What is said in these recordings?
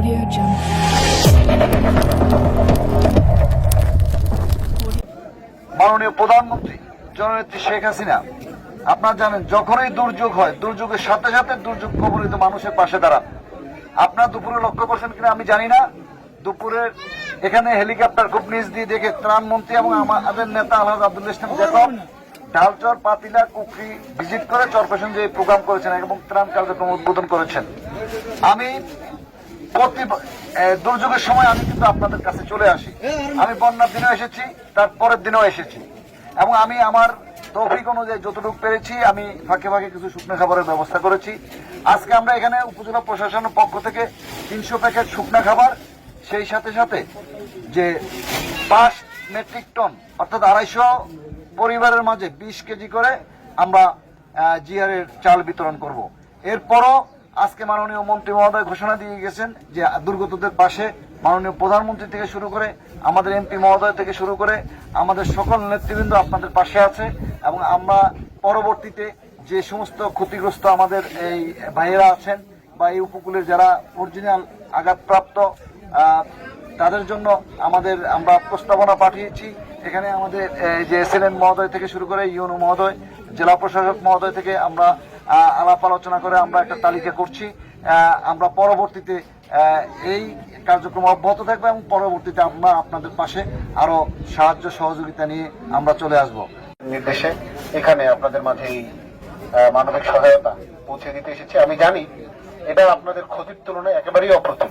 Audio. মাননীয় প্রধানমন্ত্রী, জননেত্রী শেখ হাসিনা, আপনারা জানেন, যখনই দুর্যোগ হয়, দুর্যোগের সাথে সাথে দুর্যোগ কবলিত মানুষের পাশে দাঁড়ান। আপনারা দুপুরে লক্ষ্য করছেন কিনা আমি জানি না। দুপুরে এখানে হেলিকপ্টার খুব নিচ দিয়ে দেখে ত্রাণমন্ত্রী এবং আমাদের নেতা আলহাজ আব্দুল ইসলাম জ্যাকব ডালচর, পাতিলা, কুকরি ভিজিট করে চরপেশন যে প্রোগ্রাম করেছেন এবং ত্রাণ কার্যক্রম উদ্বোধন করেছেন। আমি প্রতি দুর্যোগের সময় আমি কিন্তু আপনাদের কাছে চলে আসি। আমি বন্যার দিনেও এসেছি তার পরের দিনেও এসেছি। এবং আমি আমার তৌফিক অনুযায়ী যতটুকু পেরেছি, আমি ফাঁকে ফাঁকে কিছু শুকনো খাবারের ব্যবস্থা করেছি। আজকে আমরা এখানে উপজেলা প্রশাসনের পক্ষ থেকে তিনশো প্যাকেট শুকনো খাবার, সেই সাথে সাথে যে পাঁচ মেট্রিক টন, অর্থাৎ আড়াইশো পরিবারের মাঝে বিশ কেজি করে আমরা জিআর এর চাল বিতরণ করব। এরপরও আজকে মাননীয় মন্ত্রী মহোদয় ঘোষণা দিয়ে গেছেন যে দুর্গতদের পাশে মাননীয় প্রধানমন্ত্রী থেকে শুরু করে আমাদের এমপি মহোদয় থেকে শুরু করে আমাদের সকল নেতৃবৃন্দ আপনাদের পাশে আছে এবং আমরা পরবর্তীতে যে সমস্ত ক্ষতিগ্রস্ত আমাদের এই ভাইয়েরা আছেন বা এই উপকূলের যারা অরিজিনাল আঘাতপ্রাপ্ত তাদের জন্য আমাদের আমরা প্রস্তাবনা পাঠিয়েছি। এখানে আমাদের যে এসএলএন মহোদয় থেকে শুরু করে ইউনো মহোদয়, জেলা প্রশাসক মহোদয় থেকে আমরা আলাপ আলোচনা করে আমরা একটা তালিকা করছি। আমরা পরবর্তীতে এই কার্যক্রম অব্যাহত থাকবে এবং পরবর্তীতে আমরা আপনাদের পাশে আরও সাহায্য সহযোগিতা নিয়ে আমরা চলে আসব। নির্দেশে এখানে আপনাদের মাঝে এই মানবিক সহায়তা পৌঁছে দিতে এসেছি। আমি জানি এটা আপনাদের ক্ষতির তুলনায় একেবারেই অপ্রতিম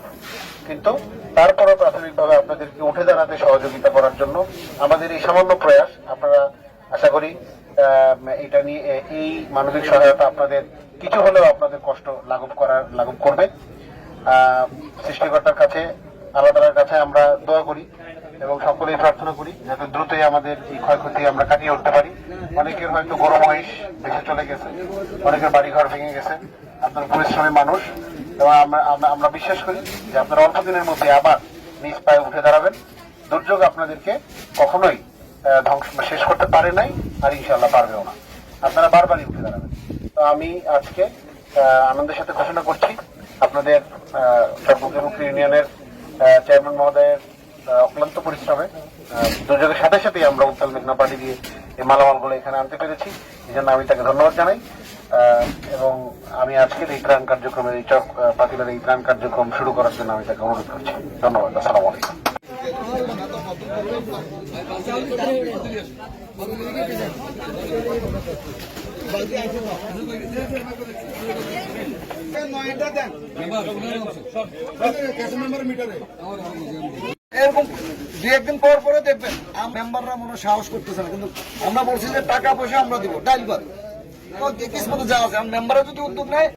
কিন্তু তারপরও প্রাথমিকভাবে আপনাদেরকে উঠে দাঁড়াতে সহযোগিতা করার জন্য আমাদের এই সামান্য প্রয়াস আপনারা আশা করি এটা নিয়ে এই মানবিক সহায়তা আপনাদের, কিছু হলেও আপনাদের কষ্ট লাঘব করার লাঘব করবে। সৃষ্টিকর্তার কাছে তালার কাছে আমরা দোয়া করি এবং সকলেই প্রার্থনা করি যাতে দ্রুতই আমাদের এই ক্ষয়ক্ষতি আমরা কাটিয়ে উঠতে পারি। অনেকের হয়তো গরু মহিষ বেঁচে চলে গেছে, অনেকের বাড়িঘর ভেঙে গেছে, আপনার পরিশ্রমী মানুষ এবং আমরা, আমরা- বিশ্বাস করি যে আপনারা অল্প দিনের মধ্যে আবার নিজ পায়ে উঠে দাঁড়াবেন। দুর্যোগ আপনাদেরকে কখনোই ধ্বংস শেষ করতে পারে নাই। আর ইনশাল্লাহ পারবেও না আপনারা বারবারই উঠে দাঁড়াবেন। তো আমি আজকে আনন্দের সাথে ঘোষণা করছি আপনাদের সর্বমুখী ইউনিয়নের চেয়ারম্যান মহোদয়ের অক্লান্ত পরিশ্রমে দুর্যোগের সাথে সাথে আমরা উত্তাল মেঘনা পার্টি দিয়ে এই মালামালগুলো এখানে আনতে পেরেছি। এই জন্য আমি তাকে ধন্যবাদ জানাই। এবং আমি আজকের এই ত্রাণ কার্যক্রমের এই চক পাতিলের এই ত্রাণ কার্যক্রম শুরু করার জন্য আমি তাকে অনুরোধ করছি। ধন্যবাদ, আসসালামু আলাইকুম। এরকম দু একদিন পর পরে দেখবেন মেম্বাররা মনে সাহস করতেছে না, কিন্তু আমরা বলছি যে টাকা পয়সা আমরা দিব, ডাইল বার কিসমতে যা আছে মেম্বাররা যদি উদ্যোগ নেয়।